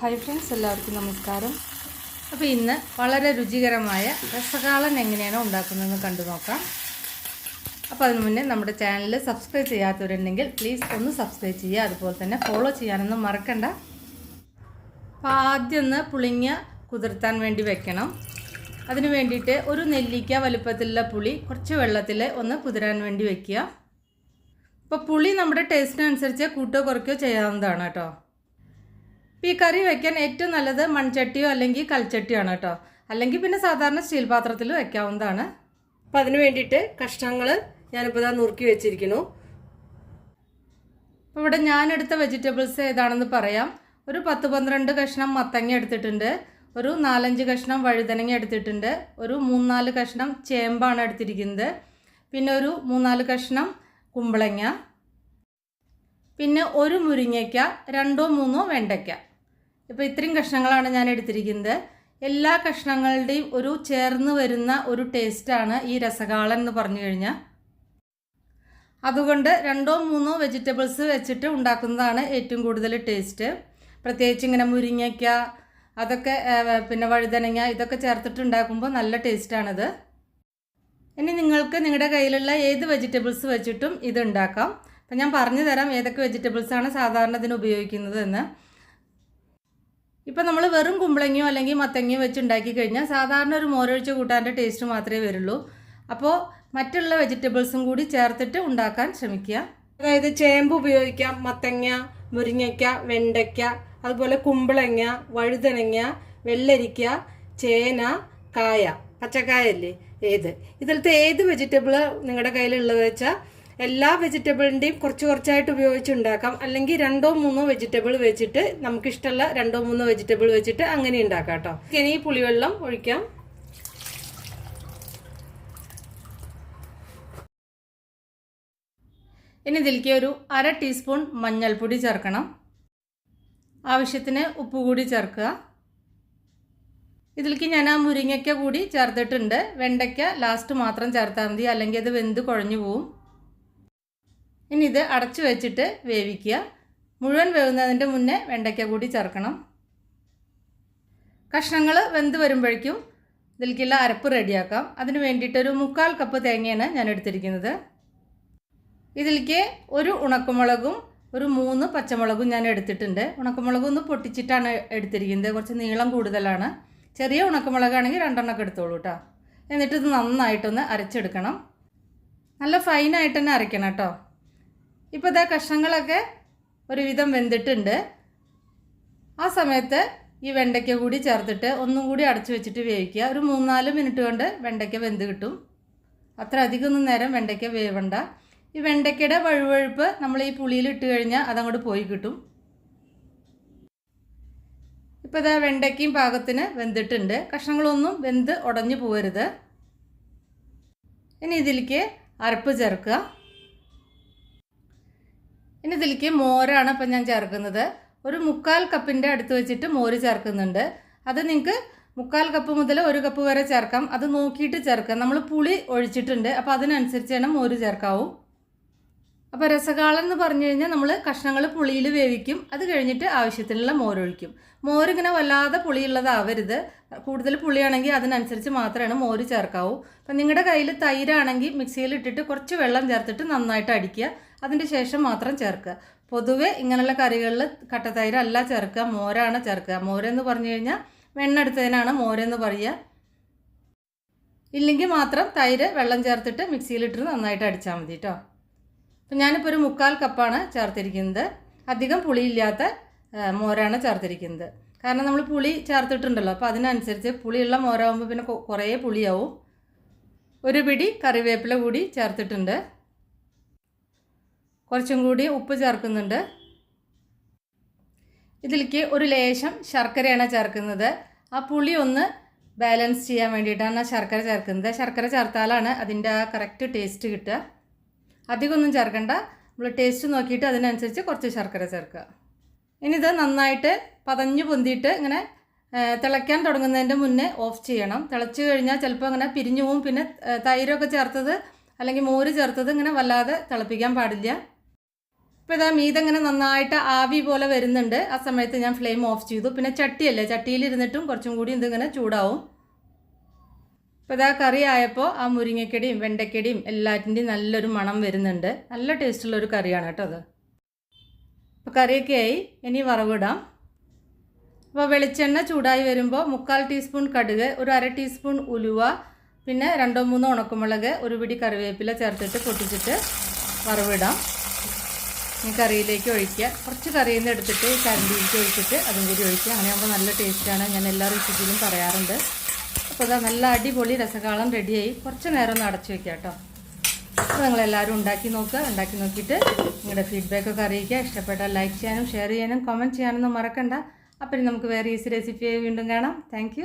Hi friends എല്ലാവർക്കും നമസ്കാരം. അപ്പോൾ ഇന്ന് വളരെ രുചികരമായ രസകാളൻ എങ്ങനെയാണ് ഉണ്ടാക്കുന്നതെന്ന് കണ്ടു നോക്കാം. അപ്പോൾ അതിനു മുന്നേ നമ്മുടെ ചാനൽ സബ്സ്ക്രൈബ് ചെയ്യാത്തവരുണ്ടെങ്കിൽ പ്ലീസ് ഒന്ന് സബ്സ്ക്രൈബ് ചെയ്യുക അതുപോലെ തന്നെ ഫോളോ ചെയ്യാനൊന്നും മറക്കണ്ട. അപ്പോൾ ആദ്യം ഒന്ന് പുളിങ്ങ കുതിർത്താൻ വേണ്ടി വെക്കണം. അതിന് വേണ്ടിയിട്ട് ഒരു നെല്ലിക്ക വലുപ്പത്തിലുള്ള പുളി കുറച്ച് വെള്ളത്തിൽ ഒന്ന് കുതിരാൻ വേണ്ടി വെക്കുക. അപ്പോൾ പുളി നമ്മുടെ ടേസ്റ്റിനനുസരിച്ച് കൂട്ടോ കുറയ്ക്കോ ചെയ്യാവുന്നതാണ് കേട്ടോ. ഇപ്പോൾ ഈ കറി വയ്ക്കാൻ ഏറ്റവും നല്ലത് മൺചട്ടിയോ അല്ലെങ്കിൽ കൽച്ചട്ടിയോ ആണ് കേട്ടോ. അല്ലെങ്കിൽ പിന്നെ സാധാരണ സ്റ്റീൽ പാത്രത്തിൽ വയ്ക്കാവുന്നതാണ് അപ്പം അതിന് വേണ്ടിയിട്ട് കഷ്ണങ്ങൾ ഞാനിപ്പോൾ ഇതാ നുറുക്കി വെച്ചിരിക്കുന്നു. അപ്പോൾ ഇവിടെ ഞാനെടുത്ത വെജിറ്റബിൾസ് ഏതാണെന്ന് പറയാം. ഒരു പത്ത് പന്ത്രണ്ട് കഷ്ണം മത്തങ്ങ എടുത്തിട്ടുണ്ട്. ഒരു നാലഞ്ച് കഷ്ണം വഴുതനങ്ങ എടുത്തിട്ടുണ്ട്. ഒരു മൂന്നാൽ കഷ്ണം ചേമ്പാണ് എടുത്തിരിക്കുന്നത്. പിന്നെ ഒരു മൂന്നാൽ കഷ്ണം കുമ്പളങ്ങ. പിന്നെ ഒരു മുരിങ്ങയ്ക്ക രണ്ടോ മൂന്നോ വെണ്ടയ്ക്ക. ഇപ്പോൾ ഇത്രയും കഷ്ണങ്ങളാണ് ഞാൻ എടുത്തിരിക്കുന്നത്. എല്ലാ കഷ്ണങ്ങളുടെയും ഒരു ചേർന്ന് വരുന്ന ഒരു ടേസ്റ്റാണ് ഈ രസകാളൻ എന്ന് പറഞ്ഞു കഴിഞ്ഞാൽ. അതുകൊണ്ട് രണ്ടോ മൂന്നോ വെജിറ്റബിൾസ് വെച്ചിട്ട് ഉണ്ടാക്കുന്നതാണ് ഏറ്റവും കൂടുതൽ ടേസ്റ്റ് പ്രത്യേകിച്ച് ഇങ്ങനെ മുരിങ്ങയ്ക്ക അതൊക്കെ പിന്നെ വഴുതനങ്ങ ഇതൊക്കെ ചേർത്തിട്ട് ഉണ്ടാക്കുമ്പോൾ നല്ല ടേസ്റ്റാണിത് ഇനി നിങ്ങൾക്ക് നിങ്ങളുടെ കയ്യിലുള്ള ഏത് വെജിറ്റബിൾസ് വെച്ചിട്ടും ഇത് ഉണ്ടാക്കാം. അപ്പം ഞാൻ പറഞ്ഞു തരാം ഏതൊക്കെ വെജിറ്റബിൾസാണ് സാധാരണ ഇതിന് ഉപയോഗിക്കുന്നത് എന്ന് ഇപ്പം നമ്മൾ വെറും കുമ്പളങ്ങയോ അല്ലെങ്കിൽ മത്തങ്ങയോ വെച്ച് ഉണ്ടാക്കി കഴിഞ്ഞാൽ സാധാരണ ഒരു മോരൊഴിച്ച് കൂട്ടാന്റെ ടേസ്റ്റ് മാത്രമേ വരുള്ളൂ. അപ്പോൾ മറ്റുള്ള വെജിറ്റബിൾസും കൂടി ചേർത്തിട്ട് ഉണ്ടാക്കാൻ ശ്രമിക്കുക. അതായത് ചേമ്പ് ഉപയോഗിക്കാം മത്തങ്ങ മുരിങ്ങയ്ക്ക വെണ്ടയ്ക്ക അതുപോലെ കുമ്പളങ്ങ വഴുതനങ്ങ വെള്ളരിക്ക ചേന കായ പച്ചക്കായല്ലേ ഏത്? ഇതിലത്തെ ഏത് വെജിറ്റബിൾ നിങ്ങളുടെ കയ്യിലുള്ളത് വെച്ചാൽ എല്ലാ വെജിറ്റബിളിന്റെയും കുറച്ച് കുറച്ചായിട്ട് ഉപയോഗിച്ചുണ്ടാക്കാം. അല്ലെങ്കിൽ രണ്ടോ മൂന്നോ വെജിറ്റബിൾ വെച്ചിട്ട് നമുക്കിഷ്ടമുള്ള രണ്ടോ മൂന്നോ വെജിറ്റബിൾ വെച്ചിട്ട് അങ്ങനെ ഉണ്ടാക്കാം കേട്ടോ. ഇനി പുളിവെള്ളം ഒഴിക്കാം. ഇനി ഇതിലേക്ക് ഒരു അര ടീസ്പൂൺ മഞ്ഞൾപ്പൊടി ചേർക്കണം. ആവശ്യത്തിന് ഉപ്പ് കൂടി ചേർക്കുക. ഇതിലേക്ക് ഞാൻ ആ മുരിങ്ങയ്ക്ക കൂടി ചേർത്തിട്ടുണ്ട്. വെണ്ടയ്ക്ക ലാസ്റ്റ് മാത്രം ചേർത്താൽ മതി. അല്ലെങ്കിൽ അത് വെന്ത് കുഴഞ്ഞു പോവും. ഇനി ഇത് അടച്ചു വെച്ചിട്ട് വേവിക്കുക. മുഴുവൻ വേവുന്നതിന്റെ മുന്നേ വെണ്ടയ്ക്ക കൂടി ചേർക്കണം. കഷ്ണങ്ങൾ വെന്ത് വരുമ്പോഴേക്കും ഇതിലേക്കുള്ള അരപ്പ് റെഡിയാക്കാം. അതിന് വേണ്ടിയിട്ടൊരു മുക്കാൽ കപ്പ് തേങ്ങയാണ് ഞാൻ എടുത്തിരിക്കുന്നത്. ഇതിലേക്ക് ഒരു ഉണക്കമുളകും ഒരു മൂന്ന് പച്ചമുളകും ഞാൻ എടുത്തിട്ടുണ്ട്. ഉണക്കമുളക് ഒന്ന് പൊട്ടിച്ചിട്ടാണ് എടുത്തിരിക്കുന്നത്. കുറച്ച് നീളം കൂടുതലാണ്. ചെറിയ ഉണക്കമുളകാണെങ്കിൽ രണ്ടെണ്ണമൊക്കെ എടുത്തോളൂ കേട്ടോ എന്നിട്ട് ഇത് നന്നായിട്ടൊന്ന് അരച്ചെടുക്കണം. നല്ല ഫൈനായിട്ട് തന്നെ അരയ്ക്കണം കേട്ടോ ഇപ്പോൾ ഇതാ കഷ്ണങ്ങളൊക്കെ ഒരുവിധം വെന്തിട്ടുണ്ട്. ആ സമയത്ത് ഈ വെണ്ടയ്ക്ക കൂടി ചേർത്തിട്ട് ഒന്നും കൂടി അടച്ചു വെച്ചിട്ട് വേവിക്കുക. ഒരു മൂന്നാൽ മിനിറ്റ് കൊണ്ട് വെണ്ടയ്ക്ക വെന്ത് കിട്ടും. അത്ര അധികമൊന്നും നേരം വെണ്ടയ്ക്ക വേവണ്ട. ഈ വെണ്ടയ്ക്കയുടെ വഴുവഴുപ്പ് നമ്മൾ ഈ പുളിയിൽ ഇട്ട് കഴിഞ്ഞാൽ അതങ്ങോട്ട് പോയി കിട്ടും. ഇപ്പോൾ ഇതാ വെണ്ടയ്ക്കയും പാകത്തിന് വെന്തിട്ടുണ്ട്. കഷ്ണങ്ങളൊന്നും വെന്ത് ഉടഞ്ഞു പോകരുത് ഇനി ഇതിലേക്ക് അരപ്പ് ചേർക്കുക. ഇനി ഇതിലേക്ക് മോരാണ് ഇപ്പം ഞാൻ ചേർക്കുന്നത്. ഒരു മുക്കാൽ കപ്പിന്റെ അടുത്ത് വെച്ചിട്ട് മോര് ചേർക്കുന്നുണ്ട്. അത് നിങ്ങൾക്ക് മുക്കാൽ കപ്പ് മുതൽ ഒരു കപ്പ് വരെ ചേർക്കാം. അത് നോക്കിയിട്ട് ചേർക്കാം നമ്മൾ പുളി ഒഴിച്ചിട്ടുണ്ട്. അപ്പോൾ അതിനനുസരിച്ച് തന്നെ മോര് ചേർക്കാവൂ. അപ്പോൾ രസകാളൻ എന്ന് പറഞ്ഞു കഴിഞ്ഞാൽ നമ്മൾ കഷ്ണങ്ങൾ പുളിയിൽ വേവിക്കും. അത് കഴിഞ്ഞിട്ട് ആവശ്യത്തിനുള്ള മോരൊഴിക്കും. മോരിങ്ങനെ വല്ലാതെ പുളിയുള്ളതാവരുത്. കൂടുതൽ പുളിയാണെങ്കിൽ അതിനനുസരിച്ച് മാത്രമാണ് മോര് ചേർക്കാവൂ. അപ്പം നിങ്ങളുടെ കയ്യിൽ തൈരാണെങ്കിൽ മിക്സിയിൽ ഇട്ടിട്ട് കുറച്ച് വെള്ളം ചേർത്തിട്ട് നന്നായിട്ട് അടിക്കുക. അതിന്റെ ശേഷം മാത്രം ചേർക്കുക. പൊതുവെ ഇങ്ങനെയുള്ള കറികളിൽ കട്ട അല്ല ചേർക്കുക. മോരാണ് ചേർക്കുക. മോരെന്ന് പറഞ്ഞു കഴിഞ്ഞാൽ വെണ്ണെടുത്തതിനാണ് മോരെന്ന് പറയുക. ഇല്ലെങ്കിൽ മാത്രം തൈര് വെള്ളം ചേർത്തിട്ട് മിക്സിയിലിട്ട് നന്നായിട്ട് അടിച്ചാൽ മതി കേട്ടോ അപ്പം ഞാനിപ്പോൾ ഒരു മുക്കാൽ കപ്പാണ് ചേർത്തിരിക്കുന്നത്. അധികം പുളിയില്ലാത്ത മോരാണ് ചേർത്തിരിക്കുന്നത്. കാരണം നമ്മൾ പുളി ചേർത്തിട്ടുണ്ടല്ലോ അപ്പോൾ അതിനനുസരിച്ച് പുളിയുള്ള മോരാകുമ്പോൾ പിന്നെ കുറേ പുളിയാവും. ഒരു പിടി കറിവേപ്പില കൂടി ചേർത്തിട്ടുണ്ട്. കുറച്ചും കൂടി ഉപ്പ് ചേർക്കുന്നുണ്ട്. ഇതിലേക്ക് ഒരു ലേശം ശർക്കരയാണ് ചേർക്കുന്നത്. ആ പുളി ഒന്ന് ബാലൻസ് ചെയ്യാൻ വേണ്ടിയിട്ടാണ് ശർക്കര ചേർക്കുന്നത്. ശർക്കര ചേർത്താലാണ് അതിന്റെ ആ കറക്റ്റ് ടേസ്റ്റ് കിട്ടുക. അധികമൊന്നും ചേർക്കണ്ട. നമ്മൾ ടേസ്റ്റ് നോക്കിയിട്ട് അതിനനുസരിച്ച് കുറച്ച് ശർക്കര ചേർക്കുക. ഇനി ഇത് നന്നായിട്ട് പതഞ്ഞു പൊന്തിയിട്ട് ഇങ്ങനെ തിളയ്ക്കാൻ തുടങ്ങുന്നതിന്റെ മുന്നേ ഓഫ് ചെയ്യണം. തിളച്ച് കഴിഞ്ഞാൽ ചിലപ്പോൾ അങ്ങനെ പിരിഞ്ഞു പോവും. പിന്നെ തൈരൊക്കെ ചേർത്തത് അല്ലെങ്കിൽ മോര് ചേർത്തത് ഇങ്ങനെ വല്ലാതെ തിളപ്പിക്കാൻ പാടില്ല. ഇപ്പോൾ ഇതാ മീതങ്ങനെ നന്നായിട്ട് ആവി പോലെ വരുന്നുണ്ട്. ആ സമയത്ത് ഞാൻ ഫ്ലെയിം ഓഫ് ചെയ്തു. പിന്നെ ചട്ടിയല്ലേ ചട്ടിയിലിരുന്നിട്ടും കുറച്ചും കൂടി ഇതിങ്ങനെ ചൂടാവും. ഇപ്പോൾ ഇതാ കറി ആയപ്പോൾ ആ മുരിങ്ങക്കടിയും വെണ്ടയ്ക്കടിയും എല്ലാറ്റിന്റെയും നല്ലൊരു മണം വരുന്നുണ്ട്. നല്ല ടേസ്റ്റുള്ളൊരു കറിയാണ് കേട്ടോ അത്. അപ്പോൾ കറിയൊക്കെ ആയി. ഇനി വറവിടാം. അപ്പോൾ വെളിച്ചെണ്ണ ചൂടായി വരുമ്പോൾ മുക്കാൽ ടീസ്പൂൺ കടുക് ഒരു അര ടീസ്പൂൺ ഉലുവ പിന്നെ രണ്ടോ മൂന്നോ ഉണക്കമുളക് ഒരു പിടി കറിവേപ്പില ചേർത്തിട്ട് പൊട്ടിച്ചിട്ട് വറവിടാം. ഈ കറിയിലേക്ക് ഒഴിക്കുക. കുറച്ച് കറിയിൽ നിന്ന് എടുത്തിട്ട് കരണ്ടിയിലേക്ക് ഒഴിച്ചിട്ട് അതും കൂടി ഒഴിക്കുക. അങ്ങനെയാകുമ്പോൾ നല്ല ടേസ്റ്റാണ് ഞാൻ എല്ലാ റെസിപ്പിയിലും പറയാറുണ്ട്. അപ്പോൾ ഇതാ നല്ല അടിപൊളി രസകാളം റെഡിയായി. കുറച്ച് നേരം ഒന്ന് അടച്ചു വെക്കുക കേട്ടോ. അപ്പോൾ നിങ്ങളെല്ലാവരും ഉണ്ടാക്കി നോക്കുക ഉണ്ടാക്കി നോക്കിയിട്ട് നിങ്ങളുടെ ഫീഡ്ബാക്കൊക്കെ അറിയിക്കുക. ഇഷ്ടപ്പെട്ടാൽ ലൈക്ക് ചെയ്യാനും ഷെയർ ചെയ്യാനും കമന്റ് ചെയ്യാനൊന്നും മറക്കണ്ട. അപ്പം നമുക്ക് വേറെ ഈസി റെസിപ്പിയായി വീണ്ടും കാണാം. താങ്ക്